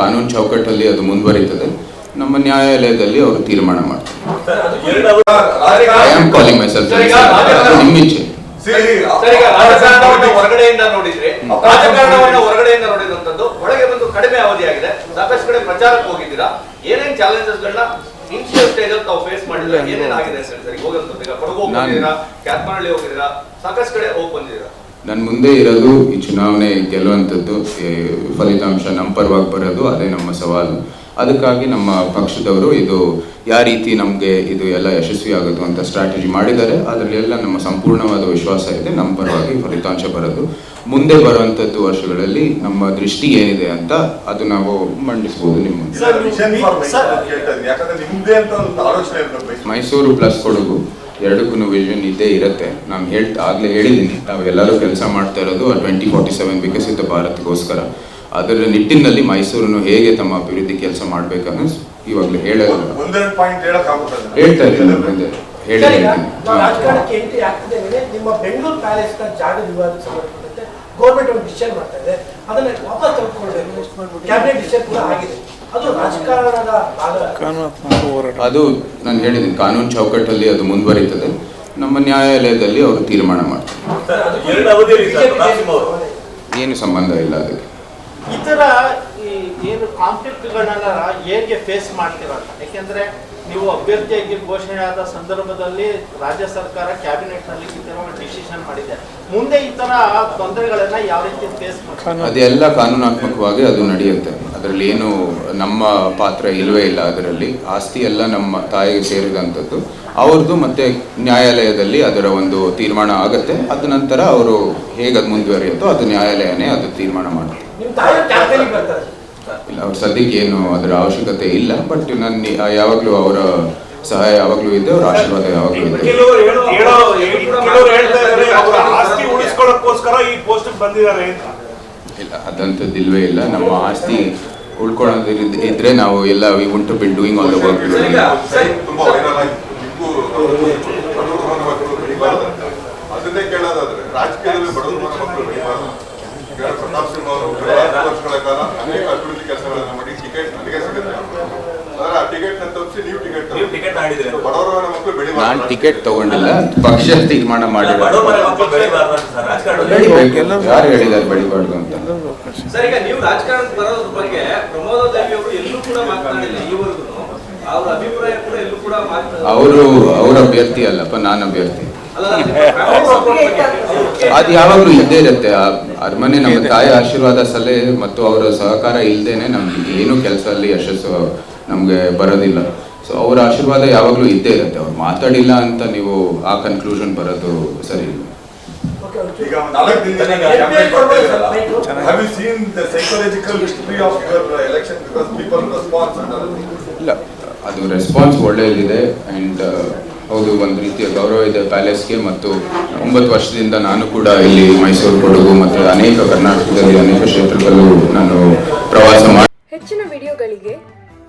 ಕಾನೂನು ಚೌಕಟ್ಟಲ್ಲಿ ಅದು ಮುಂದುವರಿತದೆ ನಮ್ಮ ನ್ಯಾಯಾಲಯದಲ್ಲಿ ಅವರು ತೀರ್ಮಾನ ಮಾಡ್ತಾರೆ. I am calling myself ನಿಮ್ಮ ಇಚ್ಛೆ ಸರ್, ಈಗ ಹೊರಗಡೆಯಿಂದ ನೋಡಿದ್ರೆ ರಾಜಕಾರಣವನ್ನ ಹೊರಗಡೆಯಿಂದ ನೋಡಿದಂತದ್ದು ಒಳಗೆ ಬಂದು ಕಡಿಮೆ ಅವಧಿಯಾಗಿದೆ. ಸಾಕಷ್ಟು ಕಡೆ ಪ್ರಚಾರಕ್ಕೆ ಹೋಗಿದ್ದೀರಾ? ಏನೇನ್ ಚಾಲೆಂಜಸ್ ಗಳನ್ನ ಇನಿಷಿಯಲ್ ಸ್ಟೇಜ್ ಅಲ್ಲಿ ತಾವು ಫೇಸ್ ಮಾಡಿದ್ರೆ ಏನೇನಾಗಿದೆ ಸರ್? ಸರಿ ಕೊಡಗು ಹೋಗಿದ್ದೀರಾ? ಸಾಕಷ್ಟು ಕಡೆ ಹೋಗಿ ಬಂದಿದ್ದೀರಾ? ನನ್ನ ಮುಂದೆ ಇರೋದು ಈ ಚುನಾವಣೆ ಗೆಲ್ಲುವಂಥದ್ದು ಫಲಿತಾಂಶ ನಮ್ಮ ಪರವಾಗಿ ಬರೋದು ಅದೇ ನಮ್ಮ ಸವಾಲು. ಅದಕ್ಕಾಗಿ ನಮ್ಮ ಪಕ್ಷದವರು ಇದು ಯಾವ ರೀತಿ ನಮಗೆ ಇದು ಎಲ್ಲ ಯಶಸ್ವಿ ಆಗುತ್ತೆ ಅಂತ ಸ್ಟ್ರಾಟಜಿ ಮಾಡಿದ್ದಾರೆ. ಅದರಲ್ಲೆಲ್ಲ ನಮ್ಮ ಸಂಪೂರ್ಣವಾದ ವಿಶ್ವಾಸ ಇದೆ. ನಮ್ಮ ಪರವಾಗಿ ಫಲಿತಾಂಶ ಬರೋದು. ಮುಂದೆ ಬರುವಂಥದ್ದು ವರ್ಷಗಳಲ್ಲಿ ನಮ್ಮ ದೃಷ್ಟಿ ಏನಿದೆ ಅಂತ ಅದು ನಾವು ಮಂಡಿಸ್ಬೋದು ನಿಮ್ಮ. ಮೈಸೂರು ಪ್ಲಸ್ ಕೊಡಗು. ಎರಡಕ್ಕೂ ವಿಷನ್ ಇದ್ದೇ ಇರುತ್ತೆ. ನಾನು ಹೇಳ್ತಾ ಆಗಲೇ ಹೇಳಿದ್ದೀನಿ ನಾವು ಎಲ್ಲರೂ ಕೆಲಸ ಮಾಡ್ತಾ ಇರೋದು ಟ್ವೆಂಟಿ ಫೋರ್ಟಿ ಸೆವೆನ್ ವಿಕಸಿತ ಭಾರತಕ್ಕೋಸ್ಕರ ಅದರ ನಿಟ್ಟಿನಲ್ಲಿ ಮೈಸೂರನ್ನು ಹೇಗೆ ತಮ್ಮ ಅಭಿವೃದ್ಧಿ ಕೆಲಸ ಮಾಡಬೇಕನ್ನು ಇವಾಗಲೇ ಹೇಳೋದು ಹೇಳ್ತಾ ಇದ್ದೀನಿ ಮುಂದೆ. ಹೇಳಿ ಅದು ರಾಜಕಾರಣದ ಭಾಗ. ಅದು ನಾನು ಹೇಳಿದ್ದೀನಿ ಕಾನೂನು ಚೌಕಟ್ಟಲ್ಲಿ ಅದು ಮುಂದುವರಿತದೆ. ನಮ್ಮ ನ್ಯಾಯಾಲಯದಲ್ಲಿ ಅವರು ತೀರ್ಮಾನ ಮಾಡ್ತಾರೆ. ಏನು ಸಂಬಂಧ ಇಲ್ಲ ಅದಕ್ಕೆ. ಇತರ ಈ ಏನು ಕಾನ್ಫ್ಲಿಕ್ಟ್ಗಳನ್ನೆಲ್ಲ ಹೇಗೆ ಫೇಸ್ ಮಾಡ್ತೀರಲ್ಲ ಅಂತ ಯಾಕೆಂದ್ರೆ ನೀವು ಅಭ್ಯರ್ಥಿಯಾಗಿ ಘೋಷಣೆ ಆದ ಸಂದರ್ಭದಲ್ಲಿ ರಾಜ್ಯ ಸರ್ಕಾರ ಕ್ಯಾಬಿನೆಟ್ನಲ್ಲಿ ಈ ತರ ಒಂದು ಡಿಸಿಷನ್ ಮಾಡಿದೆ. ಮುಂದೆ ಈ ತರ ತೊಂದರೆಗಳನ್ನ ಯಾವ ರೀತಿ ಫೇಸ್ ಮಾಡ್ತಾರೆ? ಅದೆಲ್ಲ ಕಾನೂನಾತ್ಮಕವಾಗಿ ಅದು ನಡೆಯುತ್ತೆ. ಅದರಲ್ಲಿ ಏನು ನಮ್ಮ ಪಾತ್ರ ಇಲ್ಲವೇ ಇಲ್ಲ ಅದರಲ್ಲಿ. ಆಸ್ತಿ ಎಲ್ಲ ನಮ್ಮ ತಾಯಿಗೆ ಸೇರಿದಂಥದ್ದು. ಅವ್ರದ್ದು ಮತ್ತೆ ನ್ಯಾಯಾಲಯದಲ್ಲಿ ಅದರ ಒಂದು ತೀರ್ಮಾನ ಆಗುತ್ತೆ. ಅದ ನಂತರ ಅವರು ಹೇಗೆ ಅದು ಮುಂದುವರಿಯುತ್ತೋ ಅದು ನ್ಯಾಯಾಲಯನೇ ಅದು ತೀರ್ಮಾನ ಮಾಡುತ್ತೆ. ಇಲ್ಲ ಅವ್ರ ಸದ್ಯಕ್ಕೆ ಏನು ಅದರ ಅವಶ್ಯಕತೆ ಇಲ್ಲ ಬಟ್ ನನ್ನ ಯಾವಾಗಲೂ ಅವರ ಸಹಾಯ ಯಾವಾಗಲೂ ಇದೆ ಅವ್ರ ಆಶೀರ್ವಾದ ಯಾವಾಗಲೂ ಇದೆ. ಕೆಲವರು ಹೇಳೋ- ಹೇಳೋ- ಕೆಲವರು ಹೇಳ್ತಾ ಇದ್ದಾರೆ ಅವರ ಆಸ್ತಿ ಉಳಿಸ್ಕೊಳ್ಳೋಕ್ಕೋಸ್ಕರ ಈ ಪೋಸ್ಟ್ ಬಂದಿದ್ದಾರೆ ಅಂತ. ಇಲ್ಲ ಅದಂಥದ್ದು ಇಲ್ವೇ ಇಲ್ಲ. ನಮ್ಮ ಆಸ್ತಿ ಉಳ್ಕೊಳ್ಳೋದು ಇದ್- ಇದ್ರೆ ನಾವು ಎಲ್ಲ we want be doing all the work. ಅದನ್ನೇ ಕೇಳೋದಾದ್ರೆ ರಾಜಕೀಯದಲ್ಲಿ ಬಡವರು ಮಕ್ಕಳು ಬೆಳಿಬಾರ್ದು. ಪ್ರತಾಪ್ ಸಿಂಹ ಅವರು ವರ್ಷಗಳ ಕಾಲ ಅನೇಕ ಅಭಿವೃದ್ಧಿ ಕೆಲಸಗಳನ್ನ ಮಾಡಿ ಟಿಕೆಟ್ ನನಗೆ ಸಿಗುತ್ತೆ. ನಾನು ಟಿಕೆಟ್ ತಗೊಂಡಿಲ್ಲ ಪಕ್ಷ ತೀರ್ಮಾನ ಮಾಡಿ ಯಾರು ಹೇಳಿದ್ದಾರೆ ಬೆಳಿಬಾರ್ದು ಅಂತ ಅವರು ಎಲ್ಲೂ ಕೂಡ ಮಾತನಾಡಿಲ್ಲ ಈವರೆಗೂ ಅವ್ರ ಅಭಿಪ್ರಾಯ ಕೂಡ ಎಲ್ಲೂ ಕೂಡ ಮಾತನಾಡಿಲ್ಲ ಅವರು ಅವ್ರ ಅಭ್ಯರ್ಥಿ ಅಲ್ಲಪ್ಪ ನಾನು ಅಭ್ಯರ್ಥಿ ಅದು ಯಾವಾಗಲೂ ಇದ್ದೇ ಇರುತ್ತೆ ಆ ಅರಮನೆ ನಮ್ಮ ತಾಯಿ ಆಶೀರ್ವಾದ ಸಲಹೆ ಮತ್ತು ಅವರ ಸಹಕಾರ ಇಲ್ಲದೇನೆ ನಮ್ಗೆ ಏನೂ ಕೆಲಸದಲ್ಲಿ ಯಶಸ್ಸು ನಮಗೆ ಬರೋದಿಲ್ಲ. ಸೊ ಅವರ ಆಶೀರ್ವಾದ ಯಾವಾಗಲೂ ಇದ್ದೇ ಇರುತ್ತೆ. ಅವ್ರು ಮಾತಾಡಿಲ್ಲ ಅಂತ ನೀವು ಆ ಕನ್ಕ್ಲೂಷನ್ ಬರೋದು ಸರಿ ಇಲ್ಲ. ಓಕೆ ಓಕೆ ಈಗ ನಾಲ್ಕು ದಿನದಿಂದ ಎಂ ಪಿ campaign ಮಾಡ್ತಾ ಇದ್ದೀರಲ್ಲ, ಕೊಡ್ಬೋದು have you seen the psychological history of your election? Because people response and other ಇಲ್ಲ. ಅದು ರೆಸ್ಪಾನ್ಸ್ ಒಳ್ಳೆಯದಿದೆ ಆ್ಯಂಡ್ ಹೌದು ಒಂದು ರೀತಿಯ ಗೌರವ ಇದೆ ಪ್ಯಾಲೇಸ್ಗೆ ಮತ್ತು ಒಂಬತ್ತು ವರ್ಷದಿಂದ ನಾನು ಕೂಡ ಇಲ್ಲಿ ಮೈಸೂರು ಕೊಡಗು ಮತ್ತು ಅನೇಕ ಕರ್ನಾಟಕದಲ್ಲಿ ಅನೇಕ ಕ್ಷೇತ್ರಗಳು ನಾನು ಪ್ರವಾಸ ಮಾಡಿ ಹೆಚ್ಚಿನ ವಿಡಿಯೋಗಳಿಗೆ